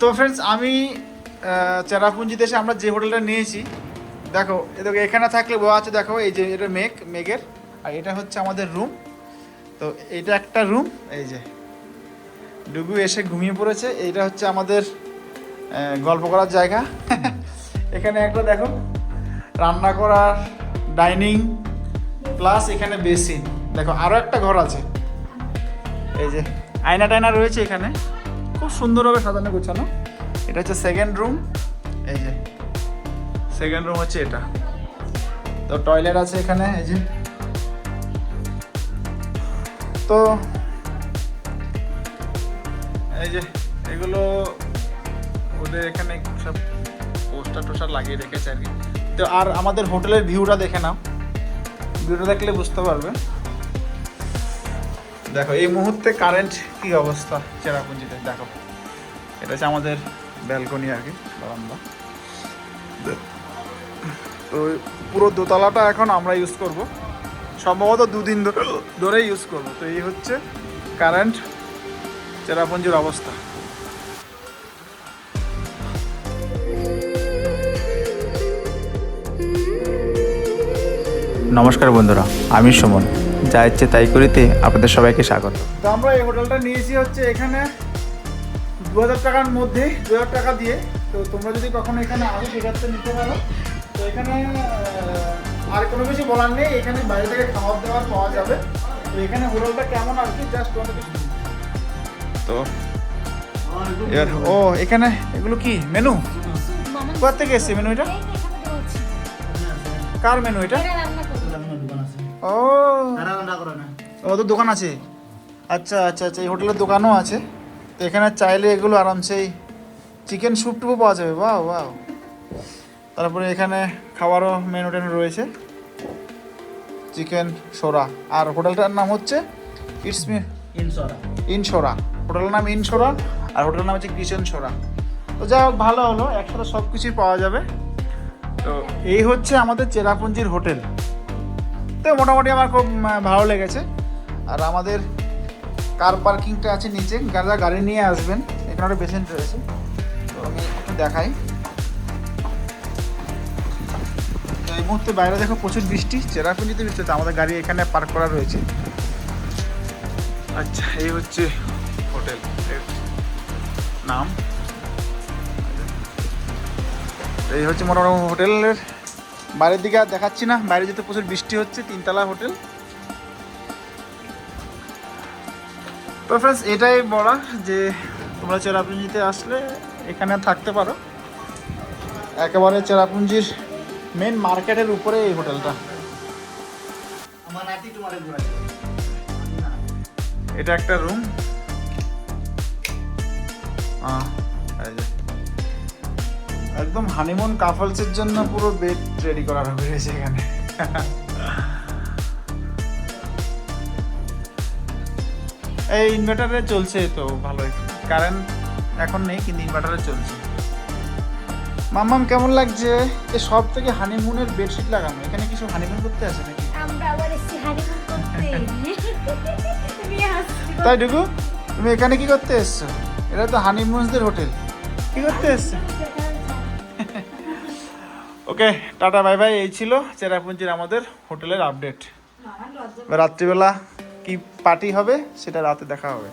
তো ফ্রেন্ডস আমি আহ, চেরাপুঞ্জি দেশে আমরা যে হোটেলটা নিয়েছি দেখো এদিকে এখানে থাকলে বোঝা আছে দেখো এই যে এটা মেঘ মেঘের আর এটা হচ্ছে আমাদের রুম তো এটা একটা রুম এই যে ডুগু এসে ঘুমিয়ে পড়েছে এইটা হচ্ছে আমাদের গল্প করার জায়গা। এখানে একটা দেখো রান্না করার ডাইনিং প্লাস এখানে বেসিন দেখো আরও একটা ঘর আছে। এই যে আয়না টায়না রয়েছে এখানে। খুব সুন্দরভাবে সাজানো গোছানো। এটা হচ্ছে সেকেন্ড রুম এই যে সেকেন্ড রুম হচ্ছে এটা। তো টয়লেট আছে এখানে, এই যে। তো এই যে, এগুলো ওদের এখানে সব পোস্টার টোস্টার লাগিয়ে রেখেছে আর কি। তো আর আমাদের হোটেলের ভিউটা দেখে নাও। ভিউটা দেখলে বুঝতে পারবে। দেখো, এই মুহূর্তে কারেন্ট কি অবস্থা? চেরাপুঞ্জিতে, দেখো। এটা হচ্ছে আমাদের ব্যালকনি আর কি, বারান্দা। তো পুরো দোতলাটা এখন আমরা ইউজ করব। সম্ভবত দুদিন ধরে- ইউজ করব। তো এই হচ্ছে কারেন্ট চেরাপুঞ্জির অবস্থা। নমস্কার বন্ধুরা, আমি সুমন। যা ইচ্ছে তাই করিতে আপনাদের সবাইকে স্বাগত। তো আমরা এই হোটেলটা নিয়েছি হচ্ছে এখানে দু হাজার টাকার মধ্যে দু হাজার টাকা দিয়ে। তো তোমরা যদি কখনো এখানে আসো সেক্ষেত্রে নিতে পারো। তো এখানে আর কোনো কিছু বলার নেই। এখানে বাইরে থেকে খাবার দাবার পাওয়া যাবে। তো এখানে হোটেলটা কেমন আর কি? জাস্ট তোমাদের তো এবার ও এখানে এগুলো কি? মেনু? কোথা থেকে এসছে মেনু এটা? কার মেনু এটা ও। ও তো দোকান আছে। আচ্ছা আচ্ছা আচ্ছা এই হোটেলের দোকানও আছে। তো এখানে চাইলে এগুলো আরামসেই চিকেন স্যুপ টুপও পাওয়া যাবে। বাও বাও তারপরে এখানে খাবারও মেনু টেনু রয়েছে। চিকেন সোরা। আর হোটেলটার নাম হচ্ছে ইটস মি ইনসোরা হোটেলের নাম ইনসোরা আর হোটেলের নাম হচ্ছে কিচেন সোরা। তো যাই হোক ভালো হলো। একসাথে সব কিছুই পাওয়া যাবে। তো এই হচ্ছে আমাদের চেরাপুঞ্জির হোটেল। তো মোটামুটি আমার খুব ভালো লেগেছে। আর আমাদের কার পার্কিংটা আছে নিচে, যারা গাড়ি নিয়ে আসবেন, এখানে একটা পেশেন্ট রয়েছে। তো আমি একটু দেখাই। তো এই মুহূর্তে বাইরে দেখো প্রচুর বৃষ্টি, চেরাপুঞ্জিতে বৃষ্টি হচ্ছে, আমাদের গাড়ি এখানে পার্ক করা রয়েছে। আচ্ছা এই হচ্ছে হোটেল। নাম? এই হচ্ছে মোটামুটি হোটেলের বাইরের দিকে আর দেখাচ্ছি না। বাইরে যেতে প্রচুর বৃষ্টি হচ্ছে তিনতলা হোটেল। তো ফ্রেন্ডস এটাই বলা যে তোমরা চেরাপুঞ্জিতে আসলে এখানে থাকতে পারো। একেবারে চেরাপুঞ্জির মেন মার্কেটের উপরে এই হোটেলটা। এটা একটা রুম একদম হানিমুন কাপলসের জন্য পুরো বেড রেডি করা হয়েছে এখানে। এই ইনভার্টারে চলছে তো ভালোই। কারেন্ট এখন নেই কিন্তু ইনভার্টারে চলছে। মাম্মাম কেমন লাগছে? এ সব থেকে হানিমুনের বেডশিট লাগানো। এখানে কিছু হানিমুন করতে আছে নাকি? আমরা আবার এসেছি হানিমুন করতে। তাই ডুগু তুমি এখানে কি করতে এসছো? এটা তো হানিমুনসদের হোটেল কি করতে এসছো? ওকে টাটা বাই বাই এই ছিল চেরাপুঞ্জির আমাদের হোটেলের আপডেট রাত্রিবেলা কি পার্টি হবে সেটা রাতে দেখা হবে।